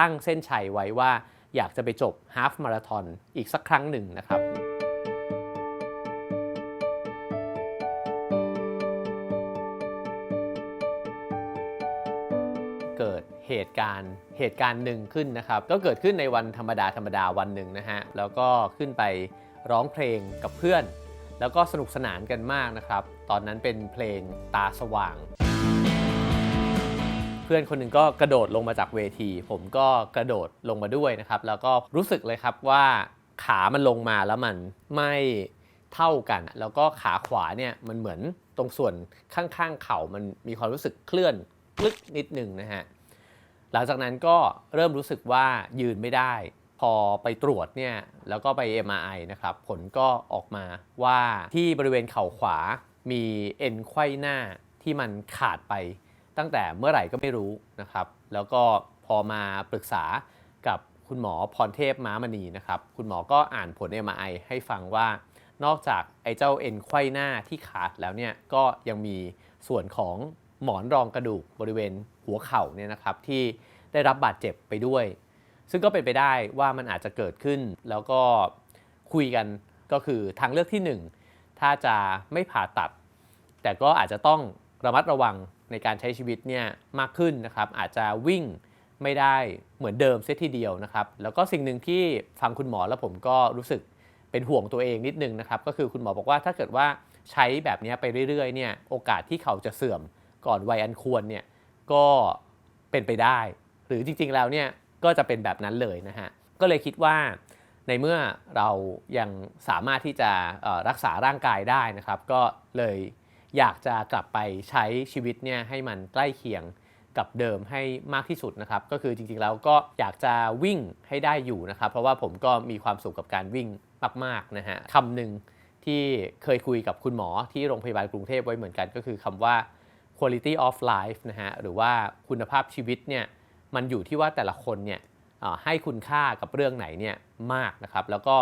ตั้งเส้นชัยไว้ว่าอยากจะไปจบฮาฟมาราทอนอีกสักครั้งหนึ่งนะครับเกิดเหตุการณ์เหตุการณ์หนึ่งขึ้นนะครับ ก็เกิดขึ้นในวันธรรมดาธรรมดาวันหนึ่งนะฮะแล้วก็ขึ้นไปร้องเพลงกับเพื่อน แล้วก็สนุกสนานกันมากนะครับ ตอนนั้นเป็นเพลงตาสว่าง พื่อนคนหนึ่งก็กระโดดลงมาจากเวที ผมก็กระโดดลงมาด้วยนะครับ แล้วก็รู้สึกเลยครับว่าขามันลงมาแล้วมันไม่เท่ากัน แล้วก็ขาขวาเนี่ยมันเหมือนตรงส่วนข้างๆเข่ามันมีความรู้สึกเคลื่อนกลึกนิดหนึ่งนะฮะหลังจากนั้นก็เริ่มรู้สึกว่ายืนไม่ได้ พอไปตรวจเนี่ยแล้วก็ไป MRI นะครับ ผลก็ออกมาว่าที่บริเวณเข่าขวามีเอ็นไขว้หน้าที่มันขาดไป ตั้งแต่เมื่อไหร่ก็ไม่รู้นะครับ แล้วก็พอมาปรึกษากับคุณหมอพรเทพม้ามณีนะครับ คุณหมอก็อ่านผล MRI ให้ฟังว่านอกจากไอ้เจ้าเอ็นไขว้หน้าที่ขาดแล้วเนี่ยก็ยังมีส่วนของหมอนรองกระดูกบริเวณหัวเข่าเนี่ยนะครับที่ได้รับบาดเจ็บไปด้วย ซึ่งก็เป็นไปได้ว่ามันอาจจะเกิดขึ้น แล้วก็คุยกันก็คือทางเลือกที่ 1 ถ้าจะไม่ผ่าตัด แต่ก็อาจจะต้องระมัดระวัง ในการใช้ชีวิตเนี่ยมากขึ้นนะครับ อาจจะวิ่งไม่ได้เหมือนเดิมเสียทีเดียวนะครับ แล้วก็สิ่งหนึ่งที่ฟังคุณหมอแล้วผมก็รู้สึกเป็นห่วงตัวเองนิดนึงนะครับ ก็คือคุณหมอบอกว่าถ้าเกิดว่าใช้แบบนี้ไปเรื่อยๆเนี่ยโอกาสที่เขาจะเสื่อมก่อนวัยอันควรเนี่ยก็เป็นไปได้ หรือจริงๆแล้วเนี่ยก็จะเป็นแบบนั้นเลยนะฮะก็เลยคิดว่าในเมื่อเรายังสามารถที่จะรักษาร่างกายได้นะครับ ก็เลย อยากจะกลับไปใช้ชีวิตเนี่ยให้มันใกล้เคียงกับเดิมให้มากที่สุดนะครับก็คือจริงๆแล้วก็อยากจะวิ่งให้ได้อยู่นะครับเพราะว่าผมก็มีความสุขกับการวิ่งมากๆนะฮะคำหนึ่งที่เคยคุยกับคุณหมอที่โรงพยาบาลกรุงเทพไว้เหมือนกัน ก็คือคำว่า quality of life นะฮะหรือว่าคุณภาพชีวิตเนี่ยมันอยู่ที่ว่าแต่ละคนเนี่ยให้คุณค่ากับเรื่องไหนเนี่ยมากนะครับแล้วก็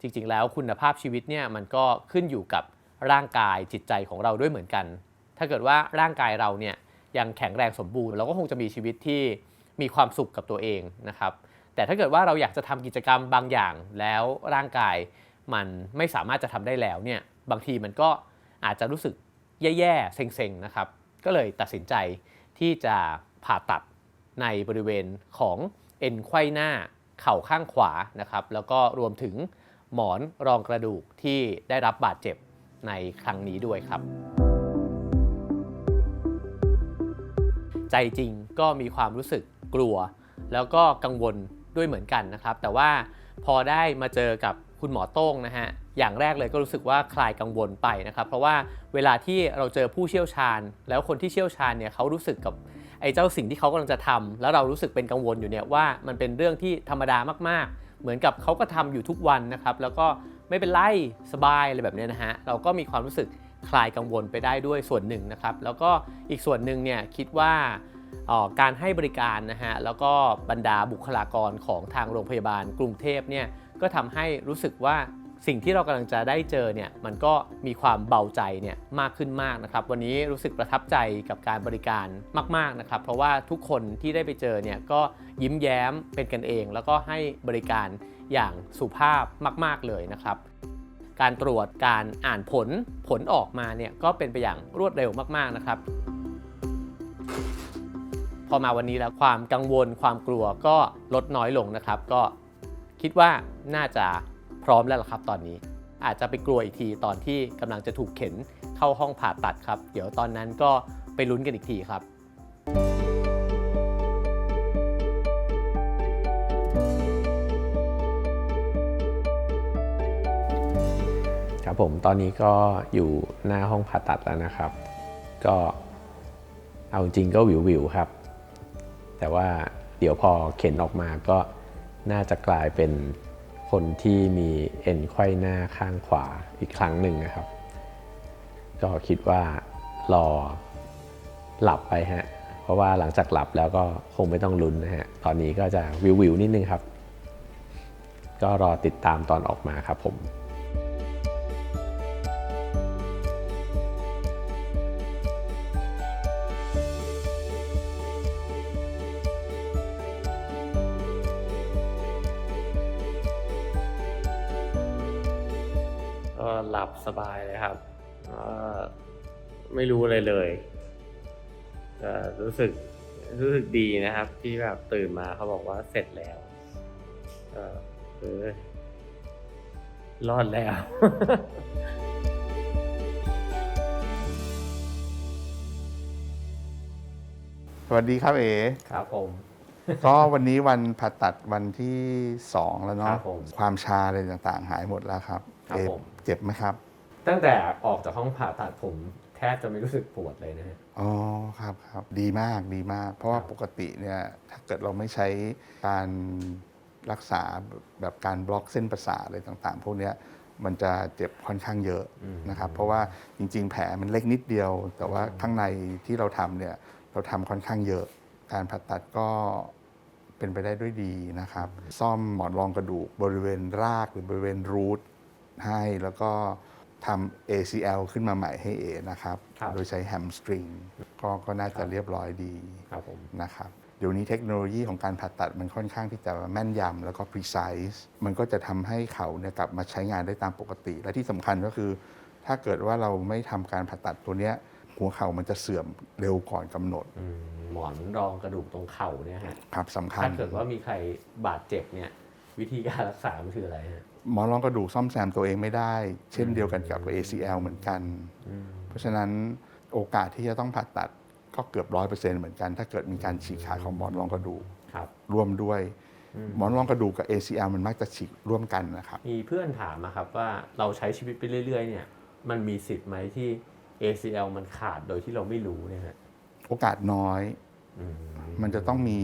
จริงๆแล้วคุณภาพชีวิตเนี่ยมันก็ขึ้นอยู่กับ ร่างกายจิตใจของเราด้วยเหมือนกัน ถ้าเกิดว่าร่างกายเราเนี่ยยังแข็งแรงสมบูรณ์เราก็คงจะมีชีวิตที่มีความสุขกับตัวเองนะครับ แต่ถ้าเกิดว่าเราอยากจะทำกิจกรรมบางอย่างแล้วร่างกายมันไม่สามารถจะทำได้แล้วเนี่ยบางทีมันก็อาจจะรู้สึกแย่ๆเซ็งๆนะครับ ก็เลยตัดสินใจที่จะผ่าตัดในบริเวณของเอ็นไขว้หน้าเข่าข้างขวานะครับ แล้วก็รวมถึงหมอนรองกระดูกที่ได้รับบาดเจ็บ ในครั้งนี้ด้วยครับ ใจจริงก็มีความรู้สึกกลัว แล้วก็กังวลด้วยเหมือนกันนะครับ แต่ว่าพอได้มาเจอกับคุณหมอโต้งนะฮะอย่างแรกเลยก็รู้สึกว่าคลายกังวลไปนะครับ เพราะว่าเวลาที่เราเจอผู้เชี่ยวชาญ แล้วคนที่เชี่ยวชาญเนี่ยเขารู้สึกกับไอ้เจ้าสิ่งที่เขากำลังจะทำแล้วเรารู้สึกเป็นกังวลอยู่เนี่ยว่ามันเป็นเรื่องที่ธรรมดามากๆ เหมือนกับเขาก็ทำอยู่ทุกวันนะครับ แล้วก็ ไม่เป็นไรสบายอะไรแบบนี้นะฮะเราก็มีความรู้สึกคลายกังวลไปได้ด้วยส่วนหนึ่งนะครับแล้วก็อีกส่วนหนึ่งเนี่ยคิดว่าออการให้บริการนะฮะแล้วก็บรรดาบุคลากรของทางโรงพยาบาลกรุงเทพเนี่ยก็ทำให้รู้สึกว่าสิ่งที่เรากำลังจะได้เจอเนี่ยมันก็มีความเบาใจเนี่ยมากขึ้นมากนะครับ วันนี้รู้สึกประทับใจกับการบริการมาก ๆนะครับ เพราะว่าทุกคนที่ได้ไปเจอเนี่ยก็ยิ้มแย้มเป็นกันเอง แล้วก็ให้บริการ อย่างสุภาพมาก ๆ เลยนะครับ การตรวจการอ่านผลผลออกมาเนี่ยก็เป็นไปอย่างรวดเร็วมาก ๆ นะครับ พอมาวันนี้แล้วความกังวลความกลัวก็ลดน้อยลงนะครับ ก็คิดว่าน่าจะพร้อมแล้วล่ะครับ ตอนนี้อาจจะไปกลัวอีกทีตอนที่กำลังจะถูกเข็นเข้าห้องผ่าตัดครับ เดี๋ยวตอนนั้นก็ไปลุ้นกันอีกทีครับ ครับผมตอนนี้ก็อยู่หน้าห้องผ่าตัดแล้วนะครับ ก็เอาจริงก็วิววิวครับ แต่ว่าเดี๋ยวพอเข็นออกมาก็น่าจะกลายเป็นคนที่มีเอ็นไขว้หน้าข้างขวาอีกครั้งหนึ่งนะครับ ก็คิดว่ารอหลับไปฮะ เพราะว่าหลังจากหลับแล้วก็คงไม่ต้องลุ้นนะฮะ ตอนนี้ก็จะวิววิวนิดนึงครับ ก็รอติดตามตอนออกมาครับผม หลับสบายเลยครับก็ไม่รู้อะไรเลยแต่รู้สึกรู้สึกดีนะครับ ที่แบบตื่นมาเขาบอกว่าเสร็จแล้วก็เออรอดแล้วสวัสดีครับเอ๋ครับผม ก็วันนี้วันผ่าตัดวันที่2แล้วคเนาะรับผมความชาอะไรต่างๆ หายหมดแล้วครับ ครับเอ๋ผม เจ็บไหมครับตั้งแต่ออกจากห้องผ่าตัดผมแทบจะไม่รู้สึกปวดเลยนะฮะ อ๋อครับครับดีมากดีมาก เพราะว่าครับ ปกติเนี่ยถ้าเกิดเราไม่ใช้การรักษาแบบการบล็อกเส้นประสาทอะไรต่างๆ พวกเนี้ยมันจะเจ็บค่อนข้างเยอะนะครับ เพราะว่าจริง ๆ แผลมันเล็กนิดเดียว แต่ว่าข้างในที่เราทำเนี่ยเราทำค่อนข้างเยอะ การผ่าตัดก็เป็นไปได้ด้วยดีนะครับ ซ่อมหมอนรองกระดูกบริเวณรากหรือบริเวณรูท ให้ แล้วก็ทำ ACL ขึ้นมาใหม่ให้เอนะครับ ครับ โดยใช้แฮมสตริงก็ก็น่าจะเรียบร้อยดีครับผม นะครับ เดี๋ยวนี้เทคโนโลยีของการผ่าตัดมันค่อนข้างที่จะแม่นยำแล้วก็ precise มันก็จะทำให้เขาเนี่ยกลับมาใช้งานได้ตามปกติ และที่สำคัญก็คือ ถ้าเกิดว่าเราไม่ทำการผ่าตัดตัวเนี้ยหัวเข่ามันจะเสื่อมเร็วก่อนกำหนดอืมหมอนรองกระดูกตรงเข่าเนี่ยฮะ ครับสำคัญ ถ้าเกิดว่ามีใครบาดเจ็บเนี่ย วิธีการรักษามันคืออะไรฮะ หมอนรองกระดูกซ่อมแซมตัวเองไม่ได้ เช่นเดียวกันกับ ACL เหมือนกัน เพราะฉะนั้นโอกาสที่จะต้องผ่าตัดก็เกือบร้อยเปอร์เซ็นต์เหมือนกัน ถ้าเกิดมีการฉีกขาดของหมอนรองกระดูกครับร่วมด้วย หมอนรองกระดูกกับ ACL มันมักจะฉีกร่วมกันนะครับ มีเพื่อนถามนะครับว่าเราใช้ชีวิตไปเรื่อย ๆ เนี่ย มันมีสิทธิ์ไหมที่ ACL มันขาดโดยที่เราไม่รู้เนี่ยฮะโอกาสน้อยอื มมันจะต้องมี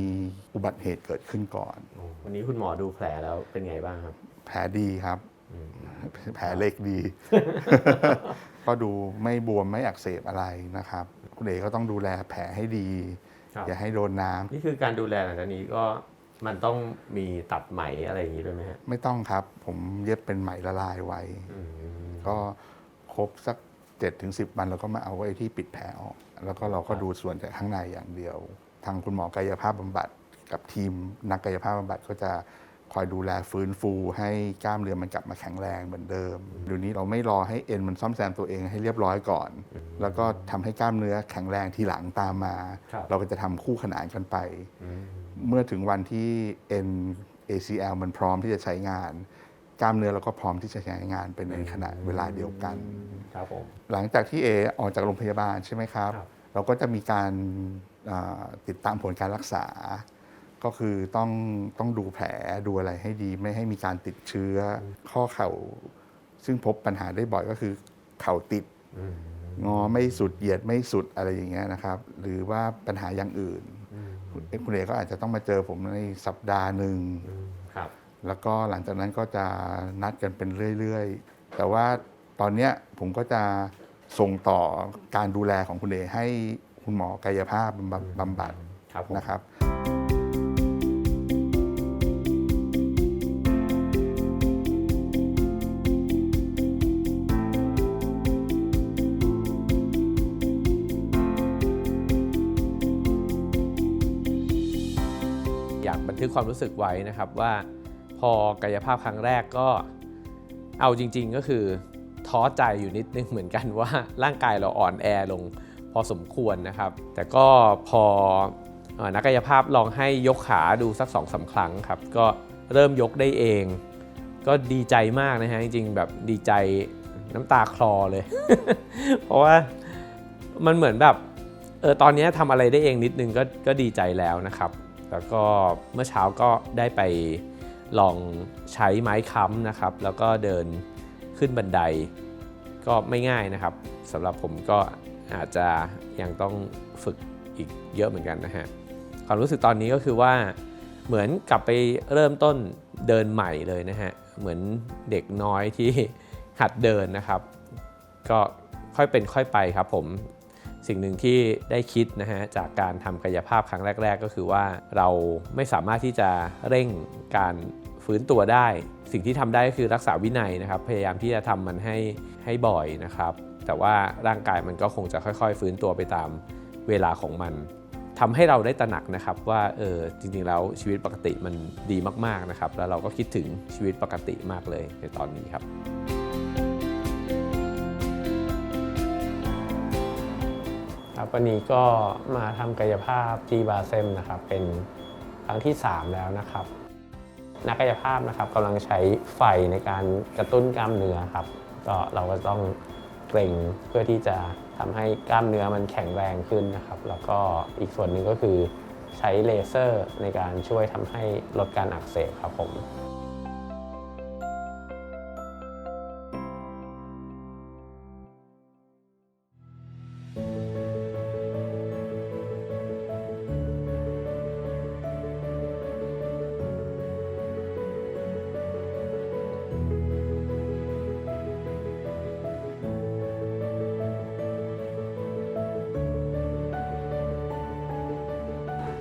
อุบัติเหตุเกิดขึ้นก่อนโอ้วันนี้คุณหมอดูแผลแล้วเป็นไงบ้างครับ แผลดีครับอืมแผลเล็กดี ก็ดูไม่บวมไม่อักเสบอะไรนะครับ คุณเอกก็ต้องดูแลแผลให้ดีครับอย่าให้โดนน้ำนี่คือการดูแลหลังจากนี้ก็มันต้องมีตัดไหมอะไรอย่างนี้ด้วยไหมฮะไม่ต้องครับ ผมเย็บเป็นไหมละลายไว้อืมก็ครบสัก 7จ็ถึงสิวันเราก็มาเอาไว้ที่ปิดแผลออก แล้วก็เราก็ดูส่วนจากข้างในอย่างเดียว ทางคุณหมอกายภาพบำบัดกับทีมนักกายภาพบำบัดก็จะคอยดูแลฟื้นฟูให้กล้ามเนื้อมันกลับมาแข็งแรงเหมือนเดิมเดี๋ยวนี้เราไม่รอให้เอ็นมันซ่อมแซมตัวเองให้เรียบร้อยก่อน แล้วก็ทำให้กล้ามเนื้อแข็งแรงทีหลังตามมาครับเราก็จะทำคู่ขนานกันไปอืมเมื่อถึงวันที่ N ACL มันพร้อมที่จะใช้งาน กล้ามเนื้อเราก็พร้อมที่จะใช้งานเป็นในขณะเวลาเดียวกัน ครับผม หลังจากที่เอออกจากโรงพยาบาลใช่ไหมครับ ครับ เราก็จะมีการอ่าติดตามผลการรักษา ก็คือต้องต้องดูแผลดูอะไรให้ดีไม่ให้มีการติดเชื้ออข้อเข่า ซึ่งพบปัญหาได้บ่อยก็คือเข่าติด อืม งอไม่สุดเหยียดไม่สุดอะไรอย่างเงี้ยนะครับ หรือว่าปัญหาอย่างอื่นอืมคุณเอกก็อาจจะต้องมาเจอผมในสัปดาห์หนึ่งอืมครับ แล้วก็หลังจากนั้นก็จะนัดกันเป็นเรื่อยๆ แต่ว่าตอนเนี้ยผมก็จะส่งต่อการดูแลของคุณเอให้คุณหมอกายภาพบำบัดบำบัดครับผมนะครับอยากบันทึกความรู้สึกไว้นะครับว่า พอกายภาพครั้งแรกก็เอาจริง ๆ ก็คือท้อใจอยู่นิดนึงเหมือนกันว่าร่างกายเราอ่อนแอลงพอสมควรนะครับ แต่ก็พออนักกายภาพลองให้ยกขาดูสักสองสาครั้งครับ ก็เริ่มยกได้เอง ก็ดีใจมากนะฮะจริงๆแบบดีใจน้ำตาคลอเลย เพราะว่ามันเหมือนแบบเออตอนนี้ทำอะไรได้เองนิดนึงก็ก็ดีใจแล้วนะครับ แล้วก็เมื่อเช้าก็ได้ไป ลองใช้ไม้ค้ำนะครับ แล้วก็เดินขึ้นบันไดก็ไม่ง่ายนะครับสำหรับผมก็อาจจะยังต้องฝึกอีกเยอะเหมือนกันนะฮะความรู้สึกตอนนี้ก็คือว่าเหมือนกลับไปเริ่มต้นเดินใหม่เลยนะฮะเหมือนเด็กน้อยที่หัดเดินนะครับ ก็ค่อยเป็นค่อยไปครับผม สิ่งหนึ่งที่ได้คิดนะฮะจากการทำกายภาพครั้งแรก ๆ ก็คือว่าเราไม่สามารถที่จะเร่งการฟื้นตัวได้ สิ่งที่ทำได้ก็คือรักษาวินัยนะครับ พยายามที่จะทำมันให้ให้บ่อยนะครับ แต่ว่าร่างกายมันก็คงจะค่อย ๆ ฟื้นตัวไปตามเวลาของมันทำให้เราได้ตระหนักนะครับว่าเออจริงๆแล้วชีวิตปกติมันดีมากๆนะครับ แล้วเราก็คิดถึงชีวิตปกติมากเลยในตอนนี้ครับ ครับวันนี้ก็มาทำกายภาพที่บาเซมนะครับเป็นครั้งที่ 3 แล้วนะครับ นักกายภาพนะครับกำลังใช้ไฟในการกระตุ้นกล้ามเนื้อครับ ก็เราก็ต้องเกร็งเพื่อที่จะทำให้กล้ามเนื้อมันแข็งแรงขึ้นนะครับ แล้วก็อีกส่วนหนึ่งก็คือใช้เลเซอร์ในการช่วยทำให้ลดการอักเสบครับผม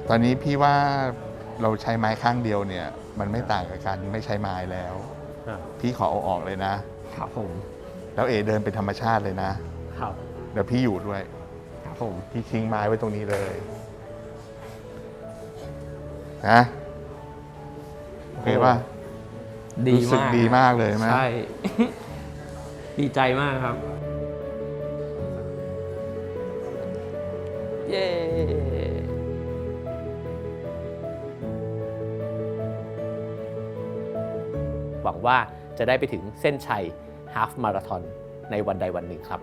ตอนนี้พี่ว่าเราใช้ไม้ข้างเดียวเนี่ย มันไม่ต่างกับการไม่ใช้ไม้แล้วพี่ขอเอาออกเลยนะ ครับผมแล้วเอเดินเป็นธรรมชาติเลยนะครับเดี๋ยวพี่อยู่ด้วย ครับผมพี่ทิ้งไม้ไว้ตรงนี้เลยนะโอเคป่ะ ดีรู้สึกมากดีมากเลยใช่ไหม ใช่ ดีใจมากครับ หวังว่าจะได้ไปถึงเส้นชัยฮาฟมาราทอนในวันใดวันหนึ่งครับ